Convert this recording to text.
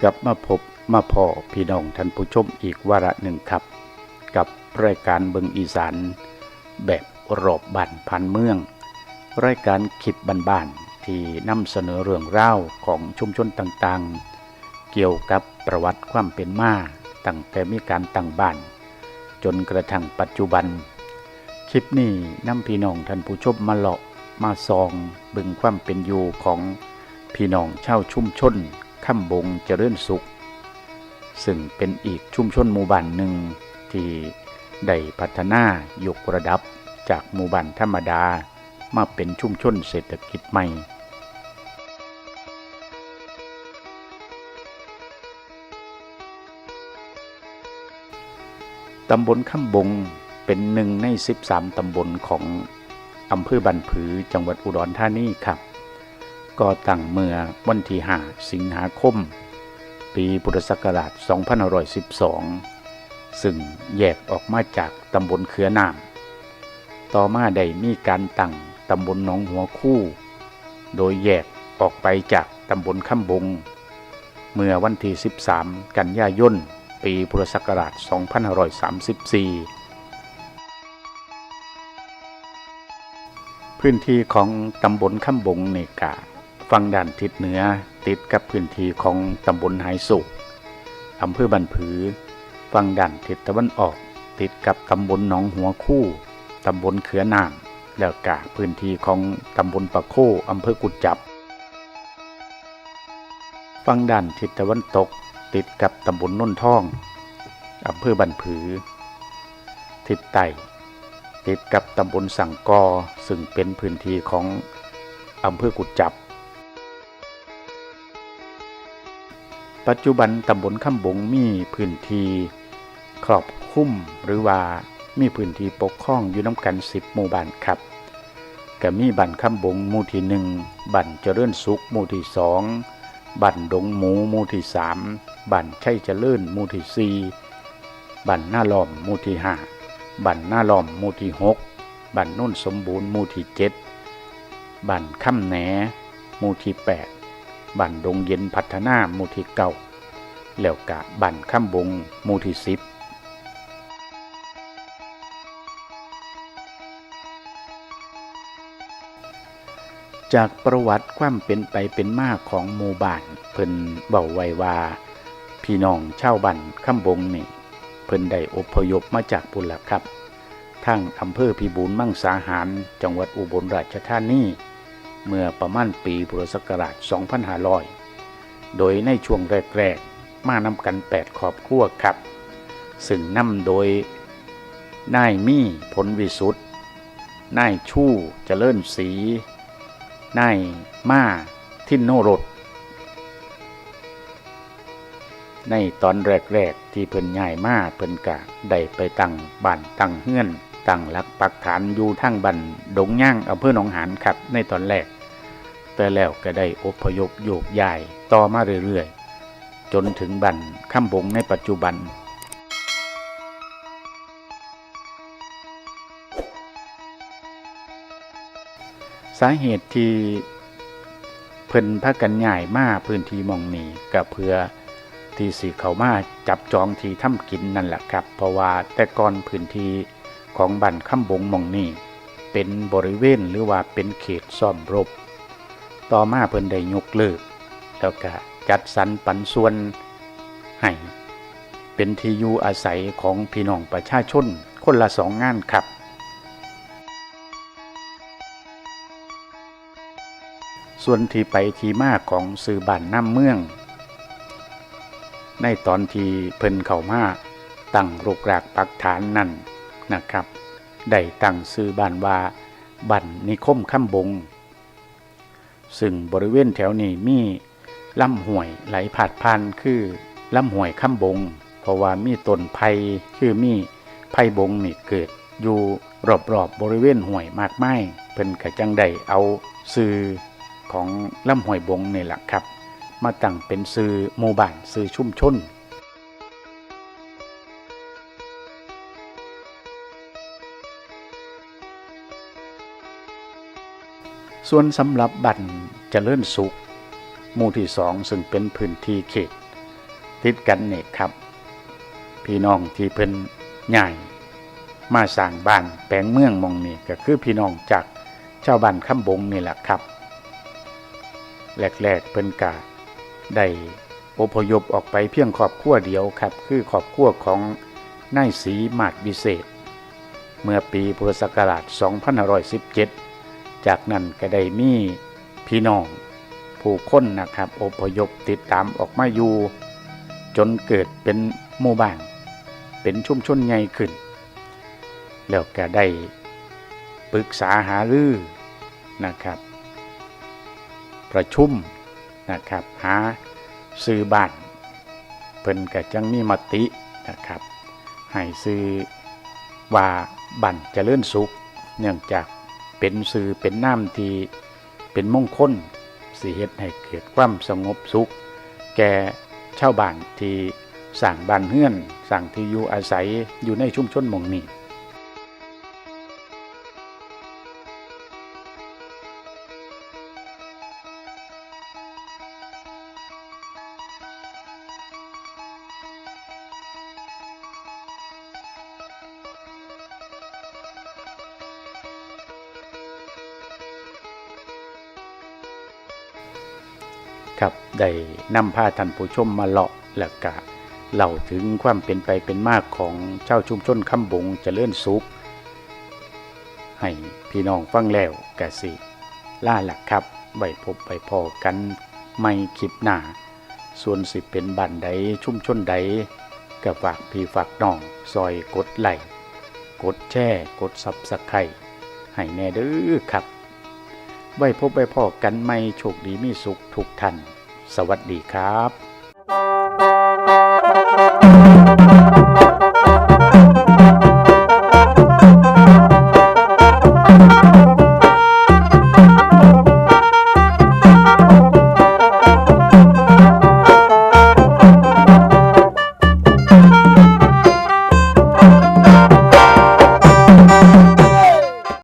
กลับมาพบมาพอพี่น้องท่านผู้ชมอีกวาระหนึ่งครับ กับรายการเบิงอีสานแบบรอบบ้านพันเมือง รายการคลิปบ้านๆที่นำเสนอเรื่องราวของชุมชนต่างๆ เกี่ยวกับประวัติความเป็นมาตั้งแต่มีการตั้งบ้าน จนกระทั่งปัจจุบัน คลิปนี้นำพี่น้องท่านผู้ชมมาเลาะมาซองบึงความเป็นอยู่ของพี่น้องชาวชุมชน ข้ามบงเจริญสุข ซึ่งเป็นอีกชุมชนหมู่บ้านหนึ่งที่ได้พัฒนายกระดับจากหมู่บ้านธรรมดามาเป็นชุมชนเศรษฐกิจใหม่ ตำบลข้ามบงเป็นหนึ่งใน 13 ตำบลของอำเภอบันผือจังหวัดอุดรธานีครับ ก็ตั้งเมื่อวันที่5สิงหาคม ปีพุทธศักราช 2512 ซึ่งแยกออกมาจากตำบลเขือน้ำต่อมาได้มีการตั้งตำบลหนองหัวคู่ โดยแยกออกไปจากตำบลข้ามบง เมื่อวันที่ 13 กันยายน ปีพุทธศักราช 2534พื้นที่ของตำบลข้ามบงเนกา ฝั่งด้านทิศเหนือติดกับพื้นที่ของตำบลไหสุกอำเภอบันผือ ฝั่งด้านทิศตะวันออก ติดกับตำบลหนองหัวคู่ตำบลเขือนามแล้วกาพื้นที่ของตำบลปะโคอำเภอกุดจับ ฝั่งด้านทิศตะวันตก ติดกับตำบลน้นท่องอำเภอบันผือ ทิศใต้ติดกับตำบลสังกอซึ่งเป็นพื้นที่ของอำเภอกุดจับ ปัจจุบันตำบลข้ามบงมีพื้นที่ครอบคลุมหรือว่ามีพื้นที่ปกครองอยู่น้ำกันสิบหมู่บ้านครับก็มีบันข้ามบงหมู่ที่หนึ่งบันเจริญสุขหมู่ที่สองบันดงหมูหมู่ที่สามบันชัยเจริญหมู่ที่สี่บันหน้าล้อมหมู่ที่ห้าบันหน้าล้อมหมู่ที่หกบันโน่นสมบูรณ์หมู่ที่เจ็ดบันค่ำแหนหมู่ที่แปด บ้านดงเย็นพัฒนาหมู่ที่เก้าแล้วกะบ้านข้ามบงหมู่ที่สิบจากประวัติความเป็นไปเป็นมาของหมู่บ้านเพิ่นเบาไว้ว่า พี่น้องชาวบ้านข้ามบงนี่เพิ่นได้อพยพมาจากปุนละครับทั้งอำเภอพิบูลมั่งสาหาร จังหวัดอุบลราชธานี เมื่อประมาณปีพุทธศักราช 2500 โดยในช่วงแรกๆ มานำกัน8ครอบครัวครับ ซึ่งนำโดยนายมี่ผลวิสุทธ์นายชู่เจริญศรีนายมาทินโนรสในตอนแรกๆ ที่เพิ่นย้ายมาเพิ่นกะได้ไปตั้งบ้านตั้งเฮือน ตั้งหลักปักฐานอยู่ทั้งบันดงย่างอำเภอหนองหานครับในตอนแรก แต่แล้วก็ได้อพยพโยกย้ายต่อมาเรื่อยๆ จนถึงบันข้ามบงในปัจจุบันสาเหตุที่เพิ่นพากันใหญ่มาพื้นที่มองนี้ก็เพื่อที่สิเขามาจับจองที่ทำกินนั่นแหละครับ เพราะว่าแต่ก่อนพื้นที่ ของบันข้ามบงมองนี้เป็นบริเวณหรือว่าเป็นเขตซ่อมรบ ต่อมาเพิ่นได้ยกเลิก แล้วก็จัดสรรปันส่วนให้เป็นที่อยู่อาศัยของพี่น้องประชาชนคนละสองงานครับ ส่วนที่ไปที่มาของสื่อบ้านน้ำเมือง ในตอนที่เพิ่นเข้ามาตั้งรกรากปักฐานนั่น นะครับได้ตั้งซื้อบ้านว่าบันนิคมข้ามบง ซึ่งบริเวณแถวนี้มีลำห้วยไหลผาดพันคือลำห้วยข้ามบง เพราะว่ามีต้นไผ่คือมีไผ่บงนี่เกิด อยู่รอบๆบบริเวณห้วยมากมายเพิ่นกะจังได้เอาซื้อของลำห้วยบงนี่แหละครับ มาตั้งเป็นซื้อหมู่บ้านซื้อชุ่มชน ส่วนสำหรับบัตรเจริญสุข หมู่ที่สองซึ่งเป็นพื้นที่เขต ติดกันเนี่ครับ พี่น้องที่เพิ่นใหญ่มาสร้างบ้านแปลงเมืองมองนี่ก็คือพี่น้องจากชาวบ้านคำบงนี่แหละครับแรกๆเพิ่นกาได้อพยพออกไปเพียงครอบครัวเดียวครับ คือครอบครัวของนายศรีมาดวิเศษ เมื่อปีพุทธศักราช2517 จากนั้นก็ได้มีพี่น้องผู้คนนะครับอพยพติดตามออกมาอยู่ จนเกิดเป็นหมู่บ้านเป็นชุมชนใหญ่ขึ้น แล้วก็ได้ปรึกษาหารือนะครับ ประชุมนะครับหาซื้อบ้านเพิ่นก็จังมีมตินะครับให้ซื้อว่าบันเจริญสุข เนื่องจาก เป็นสื่อเป็นน้ำที่เป็นมงคลสิเหตุให้เกิดความสงบสุข แก่ชาวบ้านที่สั่งบ้านเฮือนสั่งที่อยู่อาศัยอยู่ในชุมชนหมงนี้ ครับได้นำพาท่านผู้ชมมาเลาะแล้วก็เล่าถึงความเป็นไปเป็นมากของเจ้าชุมชนคำบงเจริญสุข ให้พี่น้องฟังแล้วกะสิล่าหลักครับไว้พบไปพอกันไม่คลิปหนาส่วนสิเป็นบันใดชุมชนใดก็ฝากพี่ฝากน้องซอยกดไลค์กดแช่กดซับสไครให้แน่เด้อครับ ไว้พบไว้พอกันไม่โชคดีมีสุขทุกท่าน สวัสดีครับ